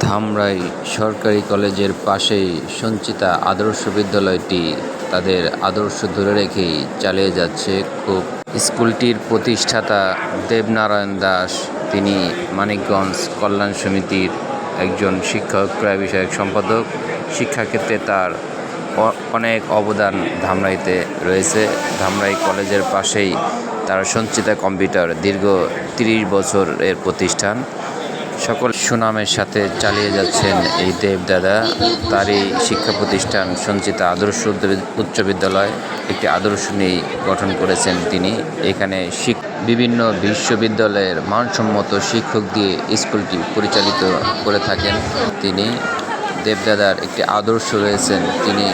ধামরাই সরকারি কলেজের পাশেই সঞ্চিতা আদর্শ বিদ্যালয়টি তাদের আদর্শ ধরে রেখেই চালিয়ে যাচ্ছে খুব স্কুলটির প্রতিষ্ঠাতা দেবনারায়ণ দাস। তিনি মানিকগঞ্জ কল্যাণ সমিতির একজন শিক্ষক, ক্রয় বিষয়ক সম্পাদক। শিক্ষাক্ষেত্রে তার অনেক অবদান ধামরাইতে রয়েছে। ধামরাই কলেজের পাশেই তার সঞ্চিতা কম্পিউটার দীর্ঘ তিরিশ বছরের প্রতিষ্ঠান। সকল সুনামের সাথে চালিয়ে যাচ্ছেন এই দেবদাদা তারই শিক্ষা প্রতিষ্ঠান সঞ্চিতা আদর্শ উচ্চ বিদ্যালয় একটি আদর্শ নিয়ে গঠন করেছেন তিনি। এখানে শিক বিভিন্ন বিশ্ববিদ্যালয়ের মানসম্মত শিক্ষক দিয়ে স্কুলটি পরিচালিত করে থাকেন তিনি। দেবদাদার একটি আদর্শ রয়েছেন। তিনি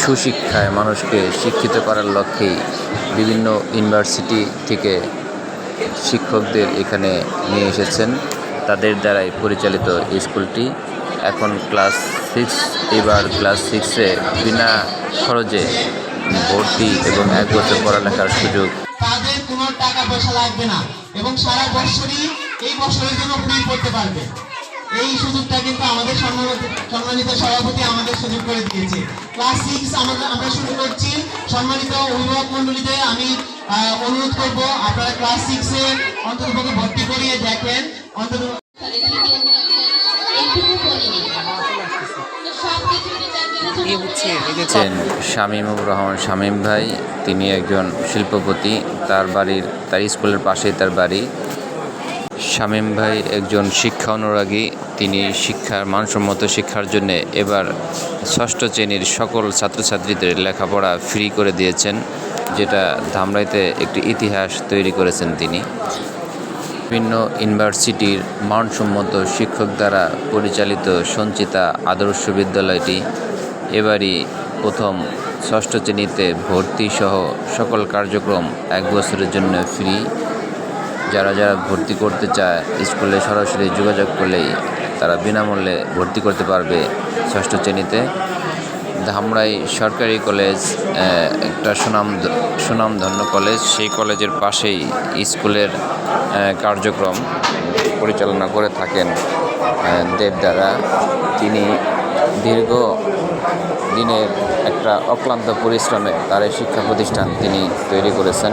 সুশিক্ষায় মানুষকে শিক্ষিত করার লক্ষ্যেই বিভিন্ন ইউনিভার্সিটি থেকে শিক্ষকদের এখানে নিয়ে এসেছেন। তাদের দ্বারাই পরিচালিত স্কুলটি। এখন ক্লাস সিক্স, এবার ক্লাস সিক্সে বিনা খরচে ভর্তি এবং এক বছর পড়ালেখার সুযোগ। তাদের কোনো টাকা পয়সা লাগবে না এবং সারা বছরই এই বছরের জন্য ফ্রি পড়তে পারবে। এই সুযোগটা কিন্তু আমাদের সম্মানিত- সভাপতি আমাদের সুযোগ করে দিয়েছে। ক্লাস সিক্স আমরা আমরা শুরু করছি। সম্মানিত অভিভাবক মন্ডলীদের আমি অনুরোধ করব আপনারা ক্লাস সিক্সে অন্তর্ভুক্ত ভর্তি করিয়ে দেখেন। অন্তত শামীমুর রহমান। শামীম ভাই, তিনি একজন শিল্পপতি। তার বাড়ির, তার স্কুলের পাশেই তার বাড়ি। শামীম ভাই একজন শিক্ষা অনুরাগী। তিনি শিক্ষার মানসম্মত শিক্ষার জন্য এবার ষষ্ঠ শ্রেণির সকল ছাত্রছাত্রীদের লেখাপড়া ফ্রি করে দিয়েছেন, যেটা ধামরাইতে একটি ইতিহাস তৈরি করেছেন তিনি। বিভিন্ন ইউনিভার্সিটির মানসম্মত শিক্ষক দ্বারা পরিচালিত সঞ্চিতা আদর্শ বিদ্যালয়টি এবারই প্রথম ষষ্ঠ শ্রেণীতে ভর্তি সহ সকল কার্যক্রম এক বছরের জন্য ফ্রি। যারা যারা ভর্তি করতে চায়, স্কুলে সরাসরি যোগাযোগ করলেই তারা বিনামূল্যে ভর্তি করতে পারবে ষষ্ঠ শ্রেণীতে। ধামরাই সরকারি কলেজ একটা সুনাম, সুনামধন্য কলেজ। সেই কলেজের পাশেই স্কুলের কার্যক্রম পরিচালনা করে থাকেন দেবদারা তিনি দীর্ঘ দিনের একটা অক্লান্ত পরিশ্রমে তার এই শিক্ষা প্রতিষ্ঠান তিনি তৈরি করেছেন।